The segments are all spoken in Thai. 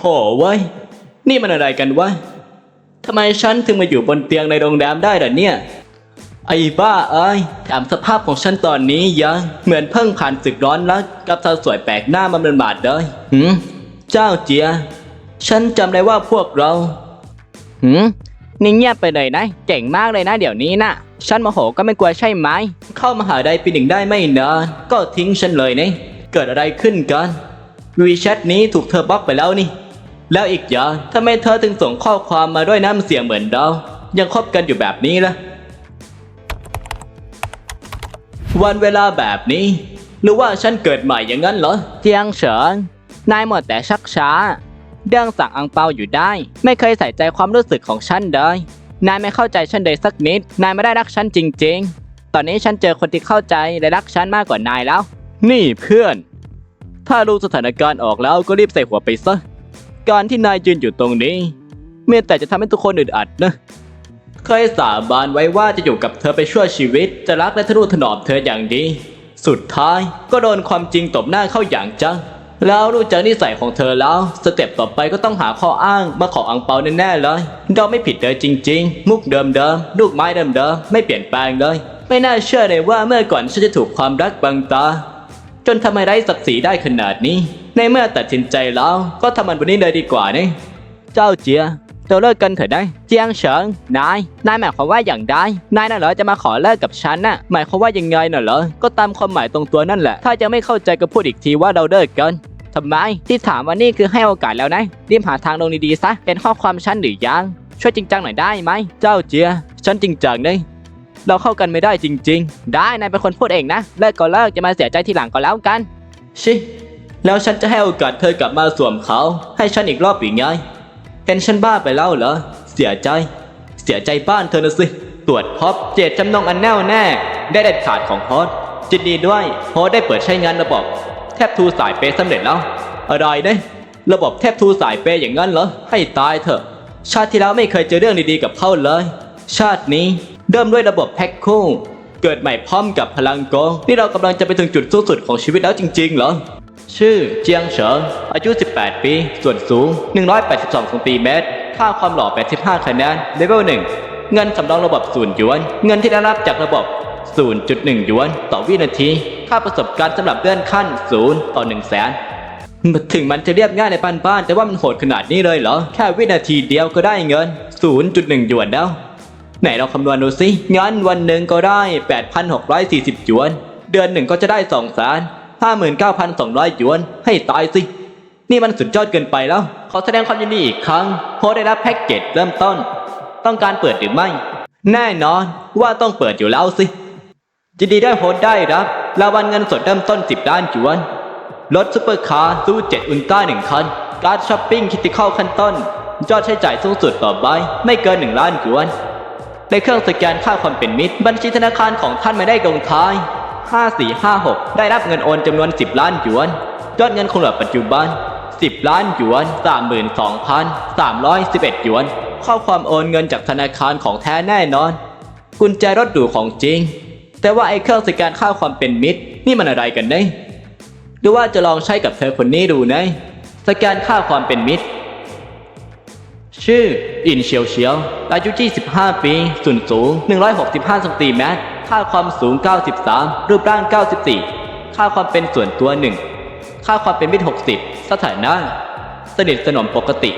โถเว้ย นี่มันอะไรกันวะทำไมฉันถึงมาอยู่บนเตียงในโรงแรมได้ล่ะเนี่ย ไอ้บ้าเอ้ยถามสภาพของฉันตอนนี้ยังเหมือนเพิ่งผ่านศึกร้อนรักกับสาวสวยแปลกหน้ามาเป็นบาดเลยหืมเจ้าเจีย ฉันจำได้ว่าพวกเรา หืมนี่เงียบไปเลยนะ เก่งมากเลยนะเดี๋ยวนี้นะฉันโมโหก็ไม่กลัวใช่ไหม เข้ามาหาได้ปีหนึ่งได้ไม่นานก็ทิ้งฉันเลยนี่เกิดอะไรขึ้นกันวีแชทนี้ถูกเธอบล็อกไปแล้วนี่ แล้วอีกอย่างทำไมเธอถึงส่งข้อความมาด้วยน้ำเสียงเหมือนเรา ยังคบกันอยู่แบบนี้ล่ะ วันเวลาแบบนี้ หรือว่าฉันเกิดใหม่อย่างนั้นเหรอ เจียงเฉิน นายหมดแต่ชักช้า เรื่องสั่งอังเปาอยู่ได้ ไม่เคยใส่ใจความรู้สึกของฉันเลย นายไม่เข้าใจฉันเลยสักนิด นายไม่ได้รักฉันจริง ๆ ตอนนี้ฉันเจอคนที่เข้าใจและรักฉันมากกว่านายแล้ว นี่เพื่อน ถ้ารู้สถานการณ์ออกแล้วก็รีบใส่หัวไปซะ การที่นายยืนอยู่ตรงนี้เมีแต่จะทำให้ทุกคนอึดอัดนะ เคยสาบานไว้ว่าจะอยู่กับเธอไปชั่วชีวิต จะรักและทะนุถนอมเธออย่างดี สุดท้ายก็โดนความจริงตบหน้าเข้าอย่างจัง แล้วรู้จักนิสัยของเธอแล้ว สเต็ปต่อไปก็ต้องหาข้ออ้างมาขออังเปาแน่ๆเลยเราไม่ผิดเลยจริง ๆ มุกเดิมๆ ลูกไม้เดิมๆ ไม่เปลี่ยนแปลงเลย ไม่น่าเชื่อเลยว่าเมื่อก่อนฉันจะถูกความรักบังตา จนทำไมไร้ศักดิ์ศรีได้ขนาดนี้ ในเมื่อตัดสินใจแล้วก็ทำมันวันนี้เลยดีกว่านี่เจ้าเจียเราเลิกกันเถอะได้เจียงเฉิงนายนายหมายความว่าอย่างไรนายน่ะเหรอจะมาขอเลิกกับฉันน่ะหมายความว่ายังไงน่ะเหรอก็ตามความหมายตรงตัวนั่นแหละ ถ้าจะไม่เข้าใจก็พูดอีกทีว่าเราเลิกกันทำไมที่ถามว่านี่คือให้โอกาสแล้วนะรีบหาทางลงดีๆซะเป็นข้อความฉันหรือยังช่วยจริงจังหน่อยได้ไหมเจ้าเจียฉันจริงจังนี่เราเข้ากันไม่ได้จริงได้นายเป็นคนพูดเองนะเลิกก็เลิกจะมาเสียใจทีหลังก็แล้วกันชิ แล้วฉันจะให้โอกาสเธอกลับมาสวมเขา ให้ฉันอีกรอบอีกไงเห็นฉันบ้าไปแล้วเหรอ เสียใจ เสียใจบ้านเธอนะสิ ตรวจพบเจตจำนงอันแน่วแน่ ได้เด็ดขาดของฮสต์จินดีด้วยฮสต์ได้เปิดใช้งานระบบแทบทูสายเปย์สำเร็จแล้ว อะไรเนี่ยระบบแทบทูสายเปย์อย่างนั้นเหรอ ให้ตายเถอะ ชาติที่แล้วไม่เคยเจอเรื่องดีๆกับเขาเลย ชาตินี้เริ่มด้วยระบบแพ็คคู่ เกิดใหม่พร้อมกับพลังโกงนี่เรากำลังจะไปถึงจุดสูงสุดของชีวิตแล้วจริงๆเหรอ ชื่อเจียงเฉิง อายุ 18 ปี ส่วนสูง 182ซนติเมตร ค่าความหล่อ 85 คะแนน เลเวล 1 เงินสำรองระบบศูนย์หยวน เงินที่ได้รับจากระบบ 0.1 หยวน ต่อวินาที ค่าประสบการณ์สำหรับเลื่อนขั้น 0 ต่อ 1 0 0 0 0แสนถึงมันจะเรียบง่ายในปันบ้านๆแต่ว่ามันโหดขนาดนี้เลยเหรอ แค่วินาทีเดียวก็ได้เงิน 0.1 หยวนแล้ว ไหนเราคำนวณดูสิงั้นวันหนึ่งก็ได้ 8,640 หยวน เดือนหนึ่งก็จะได้2แสน 59,200 หยวน ให้ตายสิ นี่มันสุดยอดเกินไปแล้ว ขอแสดงความยินดีอีกครั้งโฮสต์ได้รับแพ็กเกจเริ่มต้น ต้องการเปิดหรือไม่ แน่นอนว่าต้องเปิดอยู่แล้วสิยินดีด้วยโฮสได้รับรางวัลเงินสดเริ่มต้น 10ล้านหยวน รถซุปเปอร์คาร์ซูเจ็ดอุลตร้าหนึ่งคัน การ์ดช้อปปิ้งคิติคอลขั้นต้น ยอดใช้จ่ายสูงสุดต่อใบไม่เกิน 1 ล้านหยวนในเครื่องสแกนค่าความเป็นมิตร บัญชีธนาคารของท่านไม่ได้ลงท้าย 5456 ได้รับเงินโอนจำนวน 10 ล้านหยวน ยอดเงินคงเหลือปัจจุบัน 10 ล้านหยวน 32,311 หยวน ข้อความโอนเงินจากธนาคารของแท้แน่นอน กุญแจรถหรูของจริง แต่ว่าไอ้เครื่องสแกนค่าความเป็นมิตร นี่มันอะไรกันเนี่ยหรือว่าจะลองใช้กับเธอคนนี้ดูนะสแกนค่าความเป็นมิตร ชื่อ อินเชียวเชียว อายุ 25 ปีส่วนสูง 165ซนติเมตร ค่าความสูง 93 รูปร่าง 94 ค่าความเป็นส่วนตัว 1 ค่าความเป็นมิตร60 สถานะ สนิทสนมปกติ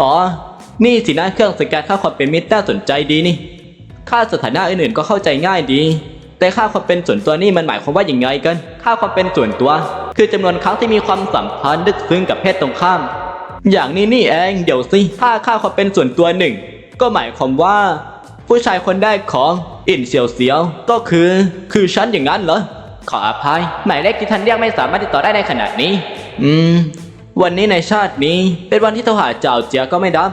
อ๋อ นี่สินะเครื่องสแกนค่าความเป็นมิตรน่าสนใจดีนี่ ค่าสถานะอื่นๆก็เข้าใจง่ายดี แต่ค่าความเป็นส่วนตัวนี่มันหมายความว่าอย่างไงกัน ค่าความเป็นส่วนตัว คือจำนวนครั้งที่มีความสัมพันธ์ลึกซึ้งกับเพศตรงข้าม อย่างนี้นี่เอง เดี๋ยวสิ ถ้าค่าความเป็นส่วนตัวหนึ่งก็หมายความว่า ผู้ชายคนแรกของอินเซียวเซียว ก็คือ คือฉันอย่างนั้นเหรอ ขออภัย หมายเลขที่ท่านเรียกไม่สามารถติดต่อได้ในขณะนี้ อืม วันนี้ในชาตินี้ เป็นวันที่โทรหาเจ้าเจียก็ไม่รับ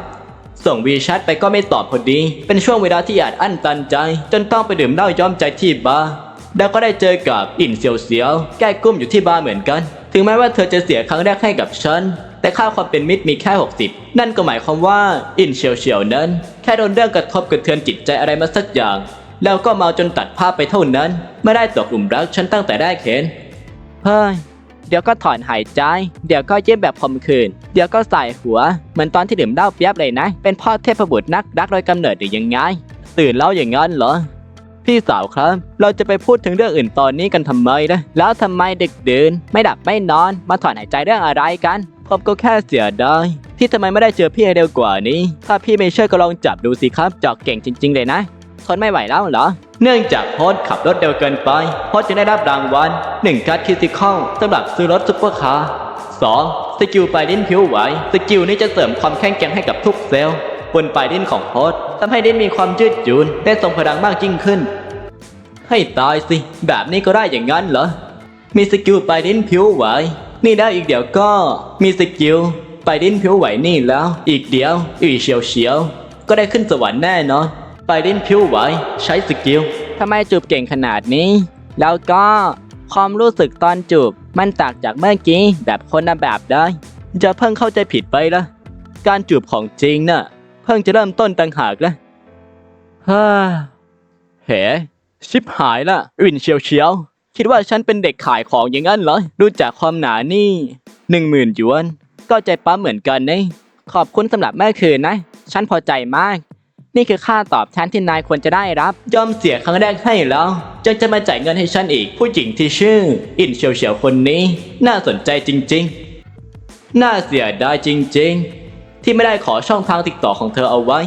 ส่งวีแชทไปก็ไม่ตอบพอดี เป็นช่วงเวลาที่อาจอั้นตันใจ จนต้องไปดื่มเหล้าย้อมใจที่บาร์แล้วก็ได้เจอกับอินเซียวเซียว แก้กุ้มอยู่ที่บาร์เหมือนกัน ถึงแม้ว่าเธอจะเสียครั้งแรกให้กับฉัน แต่ค่าความเป็นมิตรมีแค่ 60 นั่นก็หมายความว่าอินเซียวเซียวนั้น แค่โดนเรื่องกระทบกระเทือนจิตใจอะไรมาสักอย่าง แล้วก็เมาจนตัดภาพไปเท่านั้น ไม่ได้ตกหลุมรักฉันตั้งแต่แรกเห็นเฮ้ยเดี๋ยวก็ถอนหายใจ เดี๋ยวก็เย็บแบบข่มขืน เดี๋ยวก็ใส่หัว เหมือนตอนที่ดื่มเหล้าเปียบเลยนะ เป็นพ่อเทพบุตรนักดักโดยกำเนิดหรือยังไง ตื่นแล้วอย่างนั้นเหรอ พี่สาวครับ เราจะไปพูดถึงเรื่องอื่นตอนนี้กันทำไมนะ แล้วทำไมดึกดื่นไม่ดับไม่นอน มาถอนหายใจเรื่องอะไรกัน ผมก็แค่เสียดายที่ทำไมไม่ได้เจอพี่ให้เร็วกว่านี้ ถ้าพี่ไม่เชื่อก็ลองจับดูสิครับจอกเก่งจริง ๆ เลยนะทนไม่ไหวแล้วเหรอ เนื่องจากโพสต์ขับรถเร็วเกินไปโพสต์จะได้รับรางวัล1การ์ดคิสิคอลสำหรับซื้อรถซุปเปอร์คาร์ 2. สกิลปลายดิ้นผิวไหว สกิลนี้จะเสริมความแข็งแกร่งให้กับทุกเซลล์บนปลายดิ้นของโพสต์ทำให้ดิ้นมีความยืดหยุ่นและทรงพลังมากยิ่งขึ้น ให้ตายสิ แบบนี้ก็ได้อย่างนั้นเหรอ มีสกิลปลายดิ้นผิวไหว นี่แล้วอีกเดี๋ยวก็มีสกิลไปดิ้นผิวไหวนี่แล้ว อีกเดียวอีเฉียวเฉียวก็ได้ขึ้นสวรรค์แน่นอนไปดิ้นผิวไหวใช้สกิลทำไมจูบเก่งขนาดนี้ แล้วก็ความรู้สึกตอนจูบมันต่างจากเมื่อกี้แบบคนละแบบได้จะเพิ่งเข้าใจผิดไปละการจูบของจริงน่ะเพิ่งจะเริ่มต้นต่างหากละฮ่าเฮ้ชิบหายละอื่นเชียวเชียว คิดว่าฉันเป็นเด็กขายของอย่างนั้นเหรอรู้จักความหนานี่หนึ่งหมื่นหยวน ก็ใจปั๊มเหมือนกันนี่ขอบคุณสำหรับเมื่อคืนนะ ฉันพอใจมาก นี่คือค่าตอบแทนที่นายควรจะได้รับ ยอมเสียครั้งแรกให้แล้วยังจะมาจ่ายเงินให้ฉันอีก ผู้หญิงที่ชื่อ อินเฉียวเฉียวคนนี้ น่าสนใจจริง ๆ น่าเสียดายจริง ๆ ที่ไม่ได้ขอช่องทางติดต่อของเธอเอาไว้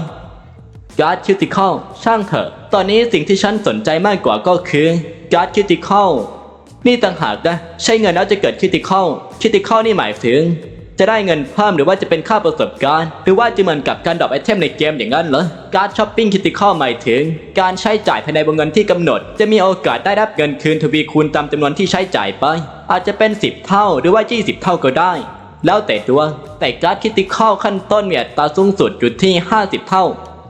การ์ดคิวติคอลช่างเถอะ ตอนนี้สิ่งที่ฉันสนใจมากกว่าก็คือ การ์ดคิติคอลนี่ต่างหากนะ ใช้เงินแล้วจะเกิดคิติคอลคิติคอลนี่หมายถึง จะได้เงินเพิ่มหรือว่าจะเป็นค่าประสบการณ์ หรือว่าจะเหมือนกับการดรอปไอเทมในเกมอย่างนั้นเหรอการช้อปปิ้งคิติคอลหมายถึง การใช้จ่ายภายในวงเงินที่กำหนด จะมีโอกาสได้รับเงินคืนทวีคูณตามจำนวนที่ใช้จ่ายไป อาจจะเป็น 10 เท่าหรือว่า 20 เท่าก็ได้ แล้วแต่ดวงแต่การ์ดคิติคอลขั้นต้นมีอัตราสูงสุดอยู่ที่ 50 เท่า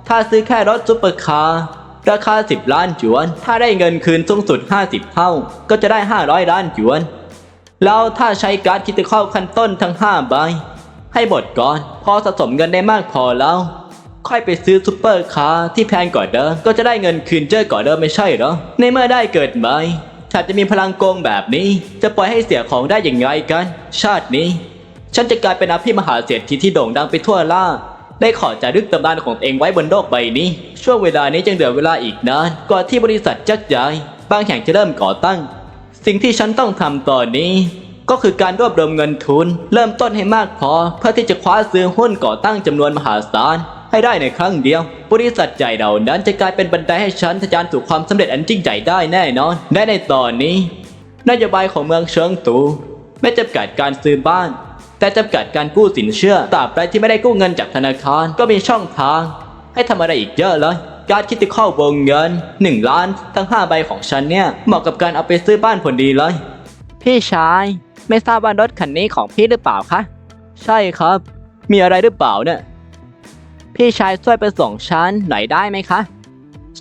ถ้าซื้อแค่รถซุปเปอร์คาร์ ราคา 10 ล้านหยวน ถ้าได้เงินคืนสูงสุด 50 เท่า ก็จะได้ 500 ล้านหยวน แล้วถ้าใช้การ์ดคิติคอลขั้นต้นทั้ง 5 ใบ ให้หมดก่อน พอสะสมเงินได้มากพอแล้ว ค่อยไปซื้อซุปเปอร์คาร์ที่แพงกว่าเดิมก็จะได้เงินคืนเจอะกว่าเดิมไม่ใช่หรอ ในเมื่อได้เกิดใหม่ถ้าจะมีพลังโกงแบบนี้ จะปล่อยให้เสียของได้อย่างไรกัน ชาตินี้ ฉันจะกลายเป็นอภิมหาเศรษฐีที่โด่งดังไปทั่วล่า ได้ขอจารึกตำนานของตัวเองไว้บนโลกใบนี้ ช่วงเวลานี้จึงเหลือเวลาอีกนานกว่าที่บริษัทจักรใหญ่บางแห่งจะเริ่มก่อตั้ง สิ่งที่ฉันต้องทำตอนนี้ ก็คือการรวบรวมเงินทุน เริ่มต้นให้มากพอ เพื่อที่จะคว้าซื้อหุ้นก่อตั้งจำนวนมหาศาลให้ได้ในครั้งเดียว บริษัทใหญ่เหล่านั้นจะกลายเป็นบันไดให้ฉันทะยานสู่ความสำเร็จอันยิ่งใหญ่ได้แน่นอนและในตอนนี้นโยบายของเมืองเชิงตู ไม่จำกัดการซื้อบ้าน แต่จำกัดการกู้สินเชื่อตราบใดที่ไม่ได้กู้เงินจากธนาคารก็มีช่องทาง ให้ทำอะไรอีกเยอะเลยการคิดที่เข้าวงเงิน 1 ล้าน ทั้ง 5 ใบของฉันเนี่ย เหมาะกับการเอาไปซื้อบ้านผลดีเลย พี่ชาย ไม่ทราบว่ารถคันนี้ของพี่หรือเปล่าคะ ใช่ครับ มีอะไรหรือเปล่าเนี่ย พี่ชายช่วยไปส่งฉันหน่อยได้ไหมคะ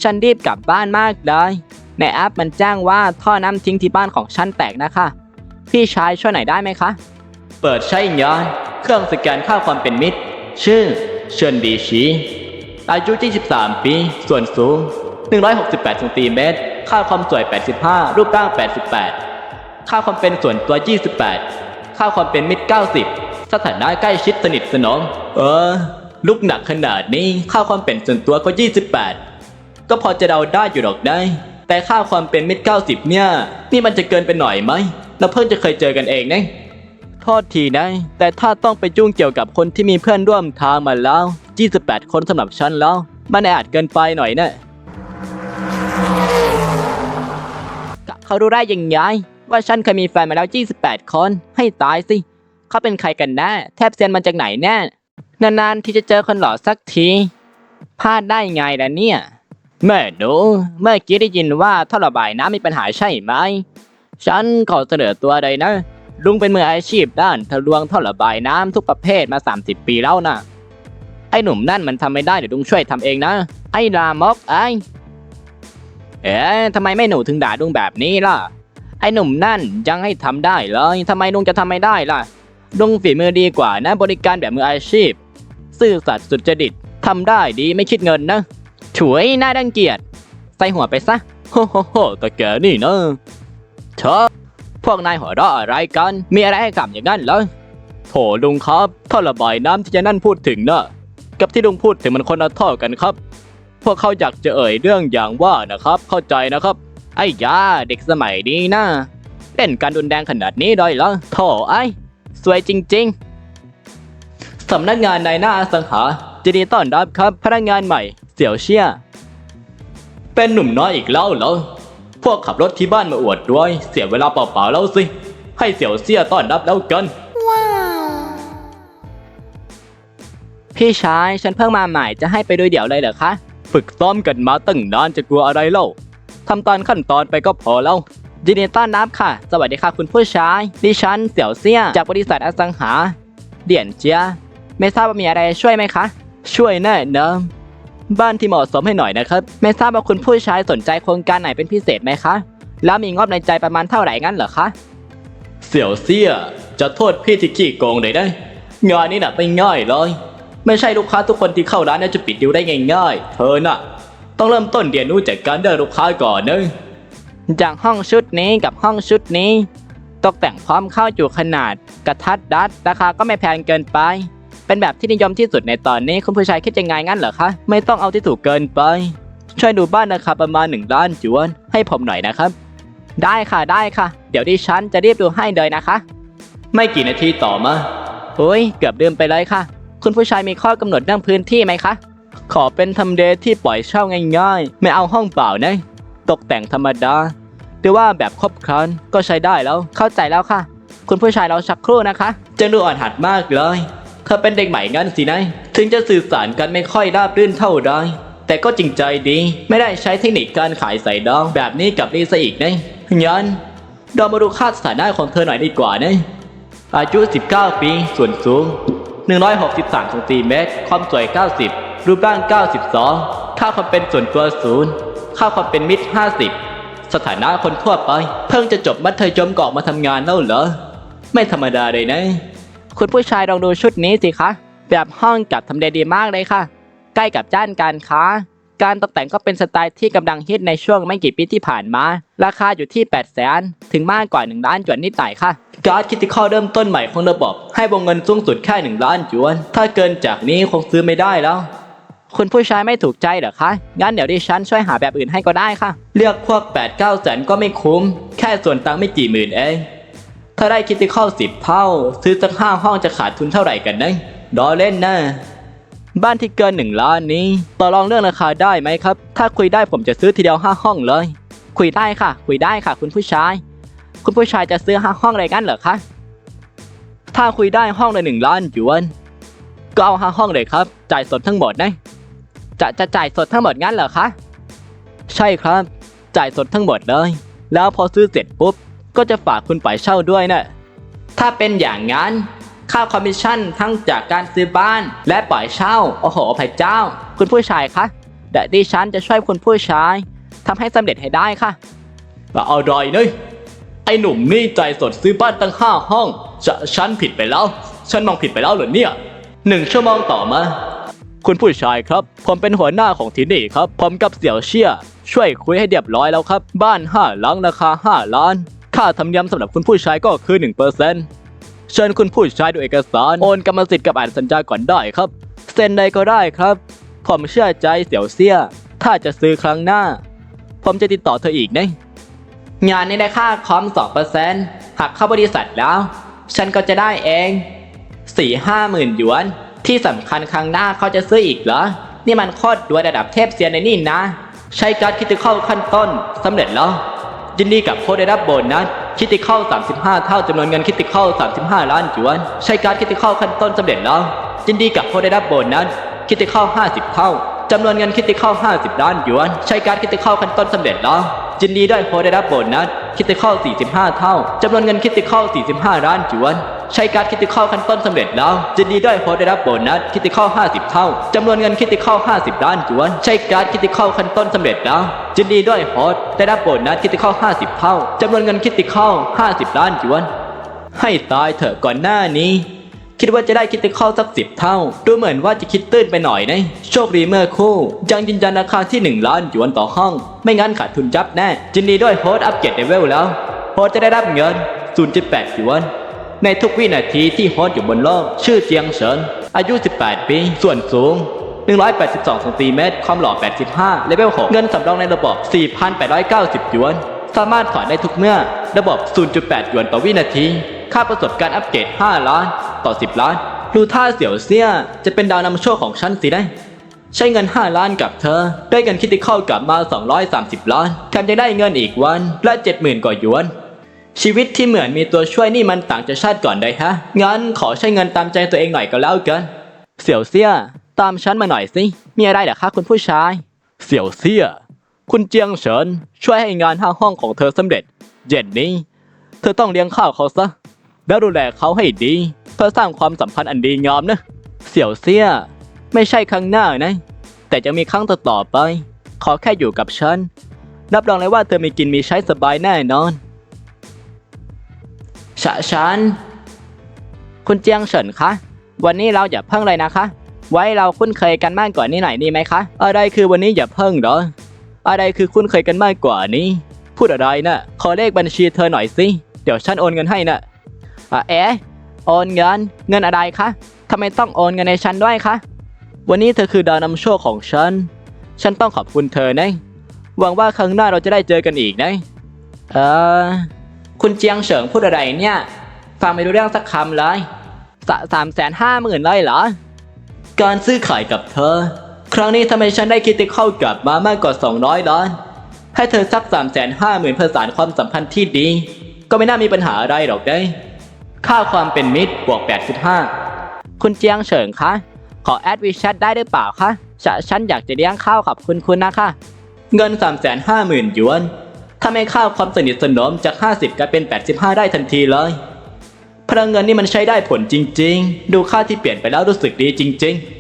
ฉันรีบกลับบ้านมากเลย ในแอปมันแจ้งว่าท่อน้ำทิ้งที่บ้านของฉันแตกนะคะ พี่ชายช่วยหน่อยได้ไหมคะ เปิดใช้งานเครื่องสแกนค่าความเป็นมิตร ชื่อ เชิญดีชีอายุ 23 ปี ส่วนสูง 168ซนติเมตร ค่าความสวย 85 รูปร่าง 88 ค่าความเป็นส่วนตัว 28 ค่าความเป็นมิตร 90 สถานะใกล้ชิดสนิทสนม เออ ลูกหนักขนาดนี้ ค่าความเป็นส่วนตัวก็ 28 ก็พอจะเดาได้อยู่หรอกได้ แต่ค่าความเป็นมิตร 90 เนี่ย นี่มันจะเกินไปหน่อยไหม เราเพิ่งจะเคยเจอกันเองนะโทษทีนะ แต่ถ้าต้องไปจุ้งเกี่ยวกับคนที่มีเพื่อนร่วมทางมาแล้ว 28 คนสำหรับฉันแล้ว มันแออัดเกินไปหน่อยนะเขารู้ได้ยังไงว่าฉันเคยมีแฟนมาแล้ว 28 คน ให้ตายสิ เขาเป็นใครกันแน่แทบเซียนมาจากไหนแน่ นานๆที่จะเจอคนหล่อสักที พลาดได้ไงล่ะเนี่ย แม่หนู เมื่อกี้ได้ยินว่าท่อระบายน้ำมีปัญหาใช่ไหม ฉันขอเสนอตัวเลยนะ ลุงเป็นมืออาชีพด้านทะลวงท่อระบายน้ำทุกประเภทมา 30 ปีแล้วนะไอ้หนุ่มนั่นมันทำไม่ได้เดี๋ยวลุงช่วยทำเองนะ ไอ้ลามกไอ้เอ๊ะทำไมไม่หนูถึงด่าลุงแบบนี้ล่ะ ไอ้หนุ่มนั่นยังให้ทำได้เลยทำไมลุงจะทำไม่ได้ล่ะลุงฝีมือดีกว่านะบริการแบบมืออาชีพ ซื่อสัตย์สุจริตทำได้ดีไม่คิดเงินนะฉวยน่าดังเกียจใส่หัวไปซะโฮโฮโฮต่แกนี่นะเธอ พวกนายหัวเราะอะไรกัน มีอะไรให้ขำอย่างนั้นเหรอโถลุงครับท่อระบายน้ำที่จะนั่นพูดถึงนะกับที่ลุงพูดถึงมันคนละท่อกันครับ พวกเขาอยากจะเอ่ยเรื่องอย่างว่านะครับ เข้าใจนะครับ ไอ้ยาเด็กสมัยนี้นะเล่นการดุนแดงขนาดนี้เลยเหรอโถไอ้สวยจริง ๆสำนักงานนายหน้าอสังหายินดีต้อนรับครับพนักงานใหม่ เสี่ยวเชี่ยเป็นหนุ่มน้อยอีกแล้วเหรอ พวกขับรถที่บ้านมาอวดด้วย เสียเวลาเปล่าๆแล้วสิ ให้เสี่ยวเสี่ยต้อนรับแล้วกันพี่ชายฉันเพิ่งมาใหม่จะให้ไปด้วยเดี๋ยวเลยเหรอคะ ฝึกซ้อมกันมาตั้งนานจะกลัวอะไรเล่าทำตามขั้นตอนไปก็พอแล้วยินดีต้อนรับค่ะ สวัสดีค่ะคุณผู้ชายดิฉันเสี่ยวเซี่ยจากบริษัทอสังหา เดี่ยนเจียไม่ทราบว่ามีอะไรช่วยไหมคะ ช่วยแน่นะ บ้านที่เหมาะสมให้หน่อยนะครับ ไม่ทราบว่าคุณผู้ชายสนใจโครงการไหนเป็นพิเศษไหมคะ แล้วมีงบในใจประมาณเท่าไหร่งั้นเหรอคะ เสี่ยวเสียจะโทษพี่ที่ขี้โกงเลยนะงานนี้น่ะไม่ง่ายเลย ไม่ใช่ลูกค้าทุกคนที่เข้าร้านน่าจะปิดดิวได้ง่ายๆ เธอน่ะ ต้องเริ่มต้นเรียนรู้จากการเดินลูกค้าก่อนนะจากห้องชุดนี้กับห้องชุดนี้ ตกแต่งพร้อมเข้าอยู่ขนาด กระทัดรัดราคาก็ไม่แพงเกินไป เป็นแบบที่นิยมที่สุดในตอนนี้คุณผู้ชายคิดยังไงงั้นเหรอคะ ไม่ต้องเอาที่ถูกเกินไป ช่วยดูบ้านราคาประมาณหนึ่งล้านจวนให้ผมหน่อยนะครับ ได้ค่ะได้ค่ะ เดี๋ยวดิฉันจะรีบดูให้เลยนะคะ ไม่กี่นาทีต่อมาโอ้ยเกือบลืมไปเลยค่ะ คุณผู้ชายมีข้อกำหนดเรื่องพื้นที่ไหมคะ ขอเป็นทำเลที่ปล่อยเช่าง่ายๆ ไม่เอาห้องเปล่านะตกแต่งธรรมดาหรือว่าแบบครบครันก็ใช้ได้แล้วเข้าใจแล้วค่ะ คุณผู้ชายเราชักครู่นะคะจะดูอ่อนหัดมากเลยเธอเป็นเด็กใหม่งั้นสินะ ถึงจะสื่อสารกันไม่ค่อยราบรื่นเท่าใดแต่ก็จริงใจดี ไม่ได้ใช้เทคนิคการขายใส่ดองแบบนี้กับนี่ซะอีกนะงั้นเรามาดูค่าสถานะของเธอหน่อยดีกว่านะอายุ 19 ปี ส่วนสูง 163ซนติเมตร ความสวย 90 รูปร่าง 92 ค่าความเป็นส่วนตัวศูนย์ ค่าความเป็นมิตร 50 สถานะคนทั่วไป เพิ่งจะจบมัธยมก่อนมาทำงานแล้วเหรอ ไม่ธรรมดาเลยนะ คุณผู้ชายลองดูชุดนี้สิคะ แบบห้องกับทำเลดีมากเลยค่ะ ใกล้กับจ้านการค้า การตกแต่งก็เป็นสไตล์ที่กำลังฮิตในช่วงไม่กี่ปีที่ผ่านมา ราคาอยู่ที่ 8 0 0แสนถึงมากกว่า 1 ล้านจวนนิดหน่อยค่ะการ์ดคิติคอลเริ่มต้นใหม่ของระบบ ให้วงเงินสูงสุดแค่ 1 ล้านหยวน ถ้าเกินจากนี้คงซื้อไม่ได้แล้วคุณผู้ชายไม่ถูกใจเหรอคะ งั้นเดี๋ยวดิฉันช่วยหาแบบอื่นให้ก็ได้ค่ะ เลือกพวก 8 9แสนก็ไม่คุ้ม แค่ส่วนตังค์ไม่กี่หมื่นเอง ถ้าได้คิติคอล10เท่า ซื้อสักห้าห้องจะขาดทุนเท่าไหร่กันนะรอเล่นนะบ้านที่เกิน1ล้านนี้ ต่อรองเรื่องราคาได้ไหมครับ ถ้าคุยได้ผมจะซื้อทีเดียว5ห้องเลย คุยได้ค่ะ คุยได้ค่ะ คุณผู้ชาย คุณผู้ชายจะซื้อ5ห้องอะไรกันเหรอคะ ถ้าคุยได้ห้องละ1ล้านหยวน ก็เอา5ห้องเลยครับ จ่ายสดทั้งหมดนะ จะจะจ่ายสดทั้งหมดงั้นเหรอคะ ใช่ครับ จ่ายสดทั้งหมดเลย แล้วพอซื้อเสร็จปุ๊บ ก็จะฝากคุณไปเช่าด้วยนะถ้าเป็นอย่างนั้นค่าคอมมิชชั่นทั้งจากการซื้อบ้านและปล่อยเช่า โอ้โหพระเจ้า คุณผู้ชายคะเดี๋ยวดิฉันจะช่วยคุณผู้ชายทำให้สำเร็จให้ได้ค่ะเอาดอยเลยไอ้หนุ่มนี่ใจายสดซื้อบ้านตั้งห้าห้องจะฉันผิดไปแล้ว ฉันมองผิดไปแล้วเหรอเนี่ยหนึ่งชั่วโมงต่อมา คุณผู้ชายครับ ผมเป็นหัวหน้าของที่นี่ครับ ผมกับเสี่ยวเชี่ยช่วยคุยให้เรียบร้อยแล้วครับ บ้าน5หลังราคา5ล้าน ค่าธรรมเนียมสำหรับคุณผู้ชายก็คือ 1%เชิญคุณผู้ชายดูเอกสาร โอนกรรมสิทธิ์กับอ่านสัญญาก่อนได้ครับ เซ็นใดก็ได้ครับ ผมเชื่อใจเสี่ยวเซี่ย ถ้าจะซื้อครั้งหน้า ผมจะติดต่อเธออีกนะงานนี้ได้ค่าคอม 2%หักเข้าบริษัทแล้ว ฉันก็จะได้เองสี่ห้าหมื่นหยวน ที่สำคัญครั้งหน้าเขาจะซื้ออีกเหรอ นี่มันโคตรด้วยระดับเทพเซียนในนี่นะ ใช้การคิดเข้าขั้นต้นสำเร็จแล้ว ยินดีกับโค้ได้รับโบนัสคิดเข้า 35 เท่าจำนวนเงินคิดเข้า 35 ล้านหยวน ใช้การคิดเข้าขั้นต้นสำเร็จแล้วยินดีกับโค้ได้รับโบนัสคิดเข้า 50 เท่าจำนวนเงินคิดเข้า 50 ล้านหยวน ใช้การคิดเข้าขั้นต้นสำเร็จแล้วยินดีด้วยโค้ได้รับโบนัสคิดเข้า 45 เท่าจำนวนเงินคิดเข้า 45 ล้านหยวนใช้การคิดเข้าขั้นต้นสำเร็จแล้วยินดีด้วยโค้ได้รับโบนัสคิดเข้า50 เท่าจำนวนเงินคิดเข้า50 ล้านหยวน ใช้การคิดเข้าขั้นต้นสำเร็จแล้ว ยินดีด้วยโค้ดได้รับโบนัสคิดเข้า 50 เท่าจำนวนเงินคิดเข้า 50 ล้านหยวน ให้ตายเถอะก่อนหน้านี้ คิดว่าจะได้คิดเข้าสักสิบเท่า ดูเหมือนว่าจะคิดตื้นไปหน่อยนะโชคดีเมื่อคู่ยังยืนยันราคาที่ 1 ล้านหยวนต่อห้อง ไม่งั้นขาดทุนจับแน่จินดีด้วยโฮสต์อัปเกรดเลเวลแล้วโฮสต์จะได้รับเงิน 0.8หยวนในทุกวินาทีที่ฮสต์อยู่บนโลก ชื่อเจียงเฉินอายุ 18 ปี ส่วนสูง 182 ซนติเมตรความหล่อ 85 เลเวล 6 เงินสำรองในระบบ 4,890 หยวน สามารถถอนได้ทุกเมื่อ ระบบ 0.8 หยวนต่อวินาที ค่าประสบการณ์อัปเกรด 5 ล้าน ต่อ 10 ล้าน ดูท่าเสี่ยวเซี่ย จะเป็นดาวนำโชคของฉันสินะใช้เงิน 5 ล้านกับเธอ ได้เงินคิดที่เข้ากลับมา 230 ล้านแถมยังได้เงินอีกวันละ 70,000กว่าหยวน ชีวิตที่เหมือนมีตัวช่วยนี่มันต่างจากชาติก่อนได้ฮะ งั้นขอใช้เงินตามใจตัวเองหน่อยก็แล้วกัน เสี่ยวเซี่ย ตามฉันมาหน่อยสิ มีอะไรเหรอคะคุณผู้ชาย เสี่ยวเซี่ย คุณเจียงเฉิน ช่วยให้งานห้างห้องของเธอสำเร็จ เย็นนี้ เธอต้องเลี้ยงข้าวเขาซะ แล้วดูแลเขาให้ดี เพื่อสร้างความสัมพันธ์อันดีงามนะ เสี่ยวเซี่ย ไม่ใช่ครั้งหน้านะ แต่จะมีครั้งต่อๆไป ขอแค่อยู่กับฉัน รับรองเลยว่าเธอมีกินมีใช้สบายแน่นอนฉะฉัน คุณเจียงเฉินคะ วันนี้เราอย่าเพิ่งเลยนะคะ ไว้เราคุ้นเคยกันมากกว่านี้หน่อยนี่ไหมคะ อะไรคือวันนี้อย่าเพิ่งเหรอ อะไรคือคุ้นเคยกันมากกว่านี้ พูดอะไรนะ่ะ ขอเลขบัญชีเธอหน่อยสิ เดี๋ยวฉันโอนเงินให้นะ่ะอะเอ๊ะโอนเงิน เงินอะไรคะทำไมต้องโอนเงินในฉันด้วยคะ วันนี้เธอคือดาวนำโชคของฉัน ฉันต้องขอบคุณเธอนะ หวังว่าครั้งหน้าเราจะได้เจอกันอีกนะ เออ คุณเจียงเฉิงพูดอะไรเนี่ย ฟังไม่รู้เรื่องสักคำเลยสสามแสนห้าหมื่นเลยเหรอ การซื้อขายกับเธอ ครั้งนี้ทำไมฉันได้คิดที่เข้ากลับมามากกว่า 200 ล้าน ให้เธอสัก3 5 0 0 0 0เพื่อสารความสัมพันธ์ที่ดี ก็ไม่น่ามีปัญหาอะไรหรอกได้ค่าความเป็นมิตรบวก 8.5 คุณเจียงเฉิงคะ ขอแอดวิแชทได้หรือเปล่าคะฉะฉันอยากจะเลี้ยงข้าวขอบคุณคุณนะคะ เงิน 350,000หยวนถ้าไม่ค่าความสนิทสนมจาก 50กลายเป็น 85 ได้ทันทีเลยพลังเงินนี่มันใช้ได้ผลจริง ๆ ดูค่าที่เปลี่ยนไปแล้วรู้สึกดีจริง ๆ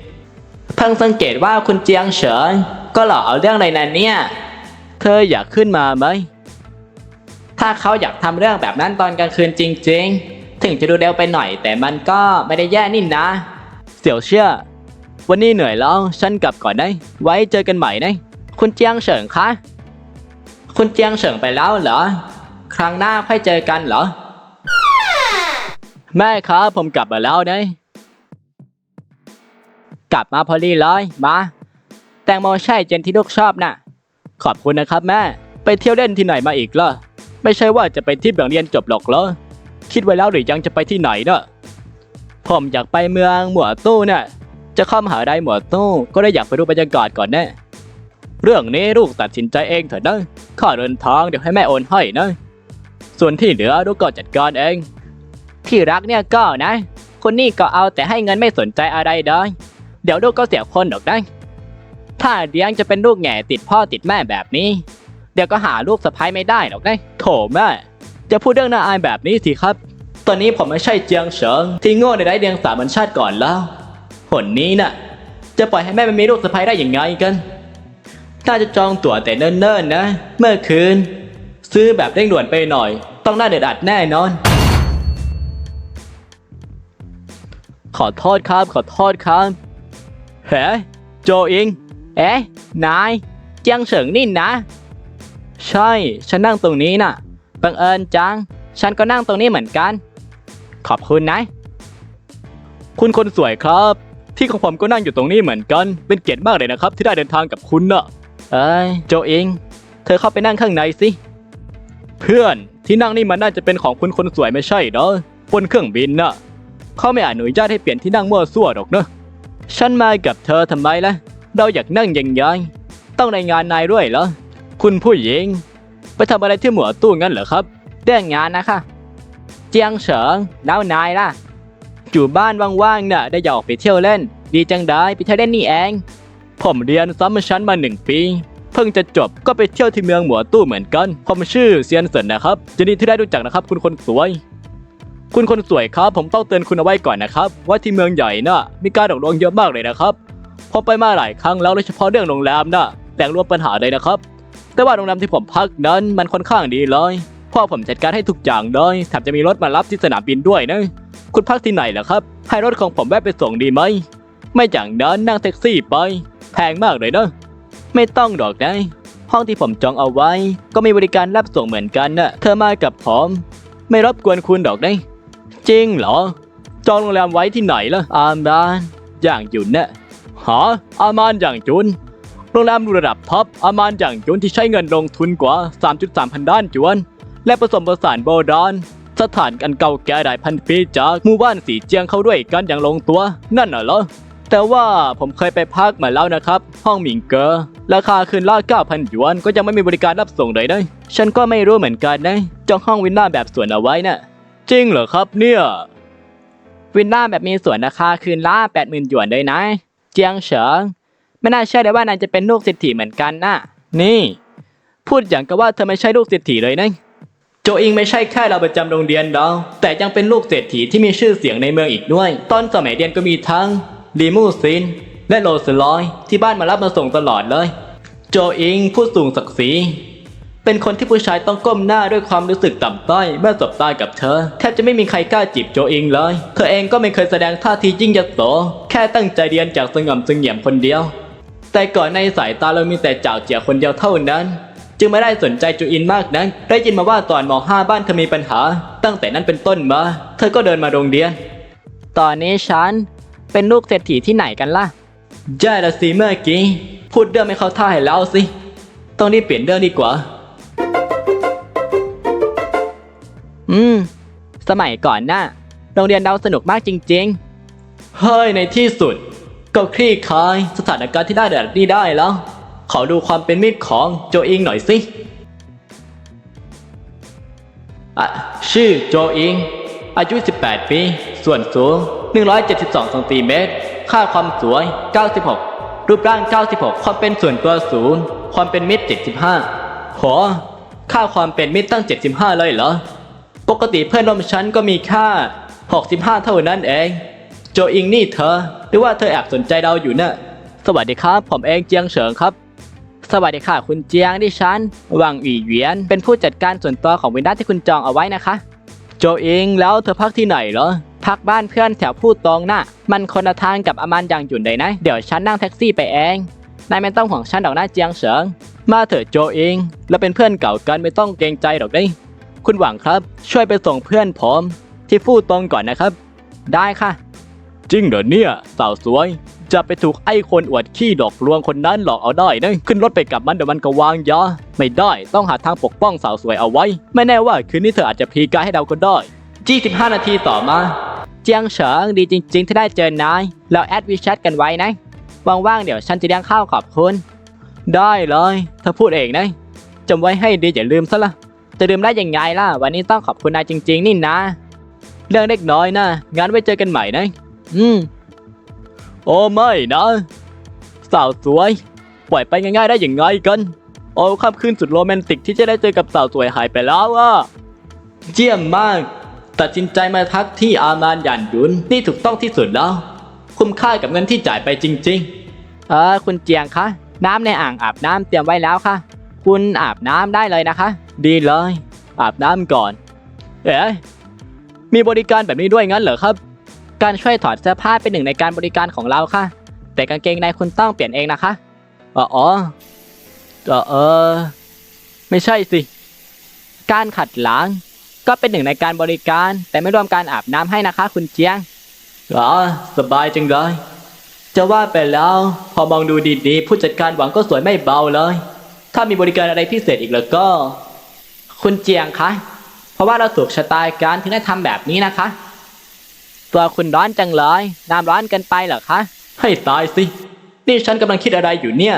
เพิ่งสังเกตว่าคุณเจียงเฉินก็หล่อเอาเรื่องอะไรนั่นเนี่ย เธออยากขึ้นมาไหม ถ้าเขาอยากทำเรื่องแบบนั้นตอนกลางคืนจริง ๆ ถึงจะดูเร็วไปหน่อยแต่มันก็ไม่ได้แย่นี่นะ เสี่ยวเชื่อ วันนี้เหนื่อยแล้วฉันกลับก่อนนะไว้เจอกันใหม่นะคุณเจียงเฉิงคะคุณเจียงเฉิงไปแล้วเหรอ ครั้งหน้าค่อยเจอกันเหรอ แม่ครับผมกลับมาแล้วนะ กลับมาพอดีเลยมา แตงโมใช่เจนที่ลูกชอบน่ะ ขอบคุณนะครับแม่ ไปเที่ยวเล่นที่ไหนมาอีกล่ะ ไม่ใช่ว่าจะไปที่แบบเรียนจบหรอกเหรอ คิดไว้แล้วหรือยังจะไปที่ไหนเนอะผมอยากไปเมืองหมัวตู้น่ะจะเข้ามหาลัยหมัวตู้ ก็ได้อยากไปดูบรรยากาศก่อนแน่ เรื่องนี้ลูกตัดสินใจเองเถอะนะค่าเดินทางเดี๋ยวให้แม่โอนให้นะ ส่วนที่เหลือลูกก็จัดการเอง ที่รักเนี่ยก็นะคนนี้ก็เอาแต่ให้เงินไม่สนใจอะไรเลย ดี๋ยวลูกก็เสียคนหรอกนะถ้าเลี้ยงจะเป็นลูกแง่ติดพ่อติดแม่แบบนี้ เดี๋ยวก็หาลูกสะพ้ายไม่ได้หรอกนะโถแม่จะพูดเรื่องน่าอายแบบนี้สิครับ ตอนนี้ผมไม่ใช่เจียงเฉิงที่โง่ในไร้เดียงสามัญชาติก่อนแล้วผลนี้น่ะ จะปล่อยให้แม่มันมีลูกสะใภ้ได้อยังไงกันถ้าจะจองตั๋วแต่เนิ่นๆนะ เมื่อคืน ซื้อแบบเร่งด่วนไปหน่อย ต้องน้าเดือดอัดแน่นอน ขอโทษครับ ขอโทษครับ เฮ้โจอิง เอ๊ะ นายเจียงเฉิงนี่นะ ใช่ ฉันนั่งตรงนี้น่ะ บังเอิญจัง ฉันก็นั่งตรงนี้เหมือนกัน ขอบคุณนะ คุณคนสวยครับ ที่ของผมก็นั่งอยู่ตรงนี้เหมือนกัน เป็นเกียรติมากเลยนะครับ ที่ได้เดินทางกับคุณน่ะ เอ้ย โจอิง เธอเข้าไปนั่งข้างในสิ เพื่อนที่นั่งนี่มันน่าจะเป็นของคุณคนสวยไม่ใช่เหรอบนเครื่องบินน่ะ เขาไม่อนุญาตให้เปลี่ยนที่นั่งมั่วซั่วหรอกเนอะ ฉันมากับเธอทำไมล่ะ เราอยากนั่งยังไงต้องรายงานนายด้วยเหรอ คุณผู้หญิง ไปทำอะไรที่หมัวตู้งั้นเหรอครับเรื่องงานนะคะ เจียงเฉิงแล้วนายล่ะ อยู่บ้านว่างๆน่ะ ได้อยากออกไปเที่ยวเล่น ดีจังได้ไปเที่ยวเล่นนี่เอง ผมเรียนซัมเมชั้นมาหนึ่งปี เพิ่งจะจบก็ไปเที่ยวที่เมืองหมัวตู้เหมือนกัน ผมชื่อเซียนเซินนะครับยินดีที่ได้รู้จักนะครับ คุณคนสวย คุณคนสวยครับผมต้องเตือนคุณเอาไว้ก่อนนะครับ ว่าที่เมืองใหญ่น่ะมีการหลอกลวงเยอะมากเลยนะครับผมไปมาหลายครั้งแล้วโดยเฉพาะเรื่องโรงแรมน่ะแต่งรวมปัญหาเลยนะครับ แต่ว่าโรงแรมที่ผมพักนั้นมันค่อนข้างดีเลยพราะผมจัดการให้ทุกอย่างเลยแถมจะมีรถมารับที่สนามบินด้วยนะคุณพักที่ไหนล่ะครับ ให้รถของผมแวะไปส่งดีไหมไม่อย่างนั้นนั่งแท็กซี่ไป แพงมากเลยนะไม่ต้องดอกนะห้องที่ผมจองเอาไว้ ก็มีบริการรับส่งเหมือนกันน่ะเธอมากับผมไม่รบกวนคุณดอกได้ จริงเหรอ จองโรงแรมไว้ที่ไหนล่ะ อามานอย่างหยุนเน่ะหาอามานอย่างจุน โรงแรมระดับท็อปอามานอย่างจุนที่ใช้เงินลงทุนกว่า 3.3 พันด้านจวน และผสมผสานโบราณสถานกันเก่าแก่หลายพันปีจากหมู่บ้านสีเจียงเข้าด้วยกันอย่างลงตัว นั่นน่ะเหรอ แต่ว่าผมเคยไปพักมาแล้วนะครับ ห้องหมิงเกอร์ราคาคืนละ9,000หยวนก็ยังไม่มีบริการรับส่งเลยนะฉันก็ไม่รู้เหมือนกันนะจองห้องวินล่าแบบสวนเอาไว้น่ะ จริงเหรอครับเนี่ยวินล่าแบบมีส่วนราคาคืนละ80,000หยวนเลยนะ เจียงเฉิง ไม่น่าเชื่อเลยว่านายจะเป็นลูกเศรษฐีเหมือนกันนะนี่ พูดอย่างกับว่าเธอไม่ใช่ลูกเศรษฐีเลยนะโจอิงไม่ใช่แค่เราประจำโรงเรียนเราแต่ยังเป็นลูกเศรษฐีที่มีชื่อเสียงในเมืองอีกด้วย ตอนสมัยเรียนก็มีทั้งลีมูซิน และโรลสลอยที่บ้านมารับมาส่งตลอดเลย โจอิงผู้สูงศักดิ์ศรี เป็นคนที่ผู้ชายต้องก้มหน้าด้วยความรู้สึกต่ำต้อยเมื่อสบตากับเธอ แทบจะไม่มีใครกล้าจีบโจอิงเลย เธอเองก็ไม่เคยแสดงท่าทียิ่งยโสแค่ตั้งใจเรียนจากสงบเสงี่ยมคนเดียว แต่ก่อนในสายตาเรามีแต่จ่าวเจียคนเดียวเท่านั้น จึงไม่ได้สนใจจูอินมากนักได้ยินมาว่าตอนม .5 บ้านเธอมีปัญหา ตั้งแต่นั้นเป็นต้นมา เธอก็เดินมาโรงเรียน ตอนนี้ฉันเป็นลูกเศรษฐีที่ไหนกันล่ะใช่ละสิเมื่อกี้พูดเรื่องไม่เข้าท่าให้แล้วสิต้องรีบเปลี่ยนเรื่องดีกว่า อืม สมัยก่อนน่ะโรงเรียนเราสนุกมากจริง ๆ เฮ้ยในที่สุด ก็คลี่คลายสถานการณ์ที่ได้แบบนี้ได้แล้ว ขอดูความเป็นมิตรของโจอิงหน่อยสิอะชื่อโจอิง อายุ 18 ปี ส่วนสูง 172ซนติเมตร ค่าความสวย 96 รูปร่าง 96 ความเป็นส่วนตัวศูนย์ ความเป็นมิตร 75 โห ค่าความเป็นมิตรตั้ง 75 เลยเหรอ ปกติเพื่อนร่วมชั้นก็มีค่า 65 เท่านั้นเอง โจอิงนี่เธอ หรือว่าเธอแอบสนใจเราอยู่เนะ่ะสวัสดีครับ ผมเองเจียงเฉิงครับ สวัสดีค่ะ คุณเจียงดิฉันหวังอีเหวียน เป็นผู้จัดการส่วนตัวของวินด้าที่คุณจองเอาไว้นะคะ โจอิงแล้วเธอพักที่ไหนเหรอ พักบ้านเพื่อนแถวพูดตรงน่ะ มันคนละทางกับอามันยังหยุ่นเลยนะ เดี๋ยวฉันนั่งแท็กซี่ไปเอง นายไม่ต้องห่วงฉันดอกหน้าเจียงเฉิง มาเถอะโจอิงแล้วเป็นเพื่อนเก่ากันไม่ต้องเกรงใจหรอกได้ คุณหวังครับ ช่วยไปส่งเพื่อนผมที่พูดตรงก่อนนะครับ ได้ค่ะ จริงเหรอเนี่ย สาวสวย จะไปถูกไอ้คนอวดขี้ดอกลวงคนนั้นหลอกเอาได้นะขึ้นรถไปกับมันเดี๋ยวมันก็วางยาไม่ได้ต้องหาทางปกป้องสาวสวยเอาไว้ ไม่แน่ว่าคืนนี้เธออาจจะพลีกายให้เราก็ได้25นาทีต่อมา เจียงเฉิงดีจริง ๆ ที่ได้เจอนายแล้วแอดวิแชทกันไว้นะว่างๆเดี๋ยวฉันจะเลี้ยงข้าวขอบคุณ ได้เลยเธอพูดเองนะจำไว้ให้ดีอย่าลืมซะละ จะลืมได้ยังไงล่ะ วันนี้ต้องขอบคุณนายจริง ๆ นี่นะ เรื่องเล็กน้อยนะ งั้นไว้เจอกันใหม่นะ อืม โอ้ไม่นะ สาวสวย ปล่อยไปง่ายๆได้อย่างไงกัน โอ้ค่ำคืนสุดโรแมนติกที่จะได้เจอกับสาวสวยหายไปแล้วอะเยี่ยมมาก ตัดสินใจมาทักที่อามานหยันยุนนี่ถูกต้องที่สุดแล้ว คุ้มค่ากับเงินที่จ่ายไปจริง ๆ เออคุณเจียงคะ น้ำในอ่างอาบน้ำเตรียมไว้แล้วค่ะ คุณอาบน้ำได้เลยนะคะ ดีเลย อาบน้ำก่อน เอ๊ะมีบริการแบบนี้ด้วยงั้นเหรอครับ การช่วยถอดเสื้อผ้าเป็นหนึ่งในการบริการของเราค่ะ แต่กางเกงในคุณต้องเปลี่ยนเองนะคะอ๋ออ๋อเออ ไม่ใช่สิ การขัดล้าง ก็เป็นหนึ่งในการบริการ แต่ไม่รวมการอาบน้ำให้นะคะ คุณเจียงอ๋อสบายจังเลย จะว่าไปแล้ว พอมองดูดีๆผู้จัดการหวังก็สวยไม่เบาเลย ถ้ามีบริการอะไรพิเศษอีกแล้วก็ คุณเจียงคะ เพราะว่าเราถูกชะตาการถึงได้ทำแบบนี้นะคะ ตัวคุณร้อนจังเลย น้ำร้อนเกินไปเหรอคะ ให้ตายสิ นี่ฉันกำลังคิดอะไรอยู่เนี่ย